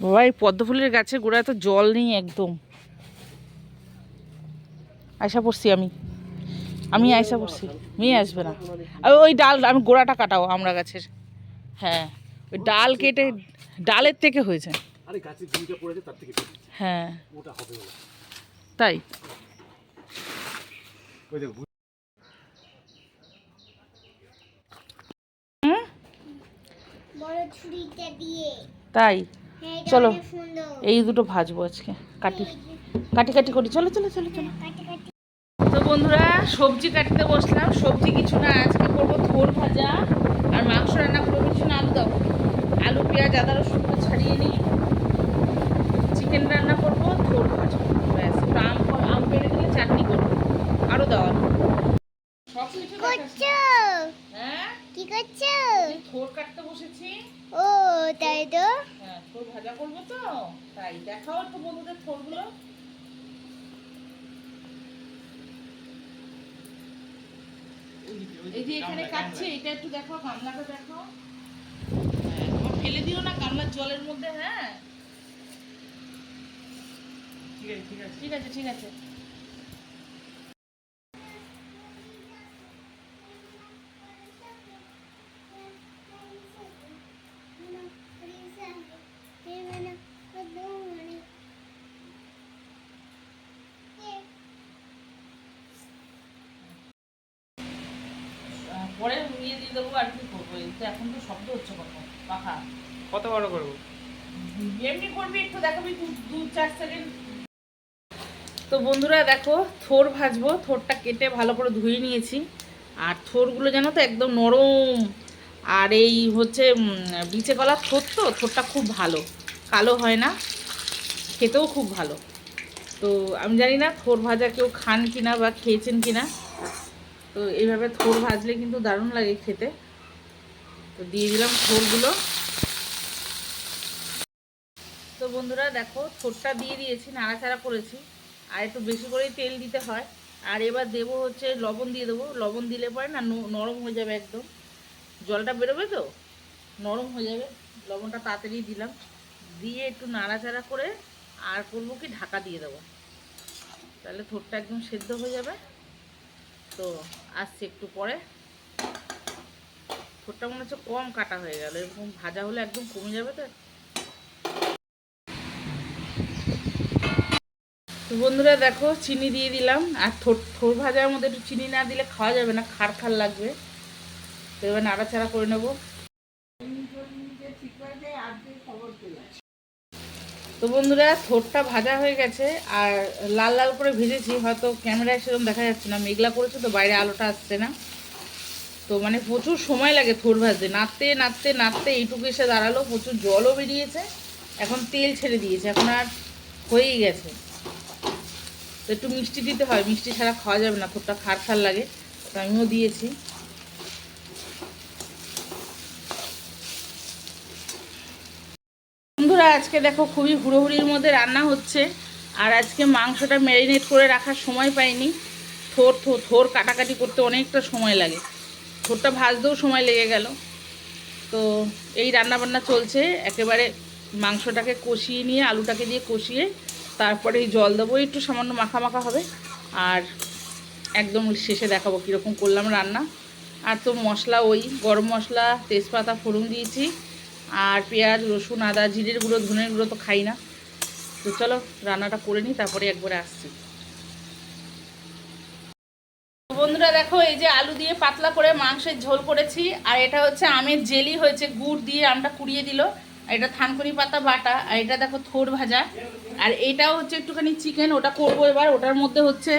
বাবা এই পদ্ম ফুলের গাছের গোড়ায় তো জল নেই একদম। আয়সা পড়ছি আমি। আমি আয়সা পড়ছি। মেয়ে আসবে না। আর ওই ডাল আমি গোড়াটা কাটাও আমরা গাছের। হ্যাঁ ওই ডাল কেটে ডালের থেকে হয়েছে। হ্যাঁ। ওটা হবে ওটা তাই। ওই দেখো বড় ছুরিটা দিয়ে। তাই। চলো। এই দুটো ভাজবো আজকে। কাটি কাটি কাটি করি। চলো চলো চলো চলো। তো বন্ধুরা সবজি কাটতে বসলাম। সবজি কিছু না আজকে করব থোর ভাজা। আর মাংস রান্না করব কিছু না আলু দাও। আলু পেঁয়াজ আদা রসুন ছাড়িয়ে নিই। চিকেন রান্না করব থোর ভাজা। ব্যাস আম আম পেড়ে দিলে চাটনি করব। আরও দাও আলু। সব কিছু দেখাচ্ছি। করছ? হ্যাঁ? কি করছ? থোর কাটতে বসেছি। ও তাই তো। থোর ভাজা করব তো? তাই দেখাও একটু বন্ধুদের থোরগুলো। এই যে এখানে কাটছে এটা একটু দেখো গামলাটা দেখো হ্যাঁ, ফেলে দিও না গামলার জলের মধ্যে হ্যাঁ? ঠিক আছে ঠিক আছে। ঠিক আছে ঠিক আছে। পরে নিয়ে দিয়ে দেবো আর কি করব? এখন তো শব্দ হচ্ছে কত? পাখা। কত বড় করব? এমনি করবি একটু দেখাবি দু চার সেকেন্ড। তো বন্ধুরা দেখো থোর ভাজবো থোরটা কেটে ভালো করে ধুয়ে নিয়েছি। আর থোরগুলো জানো তো একদম নরম। আর এই হচ্ছে বিচে কলার থোর তো থোরটা খুব ভালো। কালো হয় না খেতেও খুব ভালো। তো আমি জানি না থোর ভাজা কেউ খান কিনা বা খেয়েছেন কিনা। তো এইভাবে থোর ভাজলে কিন্তু দারুণ লাগে খেতে। তো দিয়ে দিলাম থোরগুলো। তো বন্ধুরা দেখো, থোরটা দিয়ে দিয়েছি, নাড়াচাড়া করেছি। আর একটু বেশি করেই তেল দিতে হয়। আর এবার দেবো হচ্ছে লবণ দিয়ে দেবো। লবণ দিলে পরে না নরম হয়ে যাবে একদম। জলটা বেরোবে তো? নরম হয়ে যাবে। লবণটা তাড়াতাড়ি দিলাম। দিয়ে একটু নাড়াচাড়া করে আর করব কি ঢাকা দিয়ে দেবো। তাহলে থোরটা একদম সেদ্ধ হয়ে যাবে। তো আসছে একটু পরে। থোরটা মনে হচ্ছে কম কাটা হয়ে গেল, এরকম ভাজা হলে একদম কমে যাবে তো? তো বন্ধুরা দেখো, চিনি দিয়ে দিলাম, আর থোর থোর ভাজার মধ্যে একটু চিনি না দিলে খাওয়া যাবে না, খার খার লাগবে। তো এবার নাড়াচাড়া করে নেব। তো বন্ধুরা থোরটা ভাজা হয়ে গেছে আর লাল লাল করে ভেজেছি। হয়তো ক্যামেরায় সেরকম দেখা যাচ্ছে না, মেঘলা করেছে তো বাইরে আলোটা আসছে না। তো মানে প্রচুর সময় লাগে থোর ভাজতে। নাড়তে নাড়তে নাড়তে এইটুকু এসে দাঁড়াল, প্রচুর জলও বেরিয়েছে। এখন তেল ছেড়ে দিয়েছে, এখন আর হয়েই গেছে। তো একটু মিষ্টি দিতে হয়, মিষ্টি ছাড়া খাওয়া যাবে না থোরটা খার খার লাগে, তো আমিও দিয়েছি। বন্ধুরা, আজকে দেখো খুবই হুড়োহুড়ির মধ্যে রান্না হচ্ছে। আর আজকে মাংসটা ম্যারিনেট করে রাখার সময় পাইনি। থোর থোর থোর কাটাকাটি করতে অনেকটা সময় লাগে। থোরটা ভাজতেও সময় লেগে গেল। তো এই রান্নাবান্না চলছে। একেবারে মাংসটাকে কষিয়ে নিয়ে, আলুটাকে দিয়ে কষিয়ে তারপরে এই জল দেবো। একটু সামান্য মাখা মাখা হবে। আর একদম শেষে দেখাবো কীরকম করলাম রান্না। আর তো মশলা, ওই গরম মশলা, তেজপাতা, ফোড়ন দিয়েছি। আর পেঁয়াজ, রসুন, আদা, জিরের গুঁড়ো, ধনের গুঁড়ো তো খাই না। তো চলো, রান্নাটা করে নিই, তারপরে একবারে আসছি। বন্ধুরা দেখো, এই যে আলু দিয়ে পাতলা করে মাংসের ঝোল করেছি, আর এটা হচ্ছে আমের জেলি হয়েছে, গুড় দিয়ে আমটা কুড়িয়ে দিল। এটা থানকুনি পাতা বাটা, আর এটা দেখো থোর ভাজা। আর এটাও হচ্ছে একটুখানি চিকেন, ওটা করব এবার। ওটার মধ্যে হচ্ছে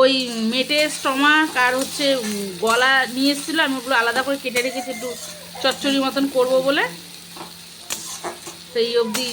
ওই মেটে স্টমাক আর হচ্ছে গলা নিয়ে এসেছিল, আমি ওগুলো আলাদা করে কেটে রেখেছি, একটু চচ্চড়ি মতন করব বলে। সেই অবধি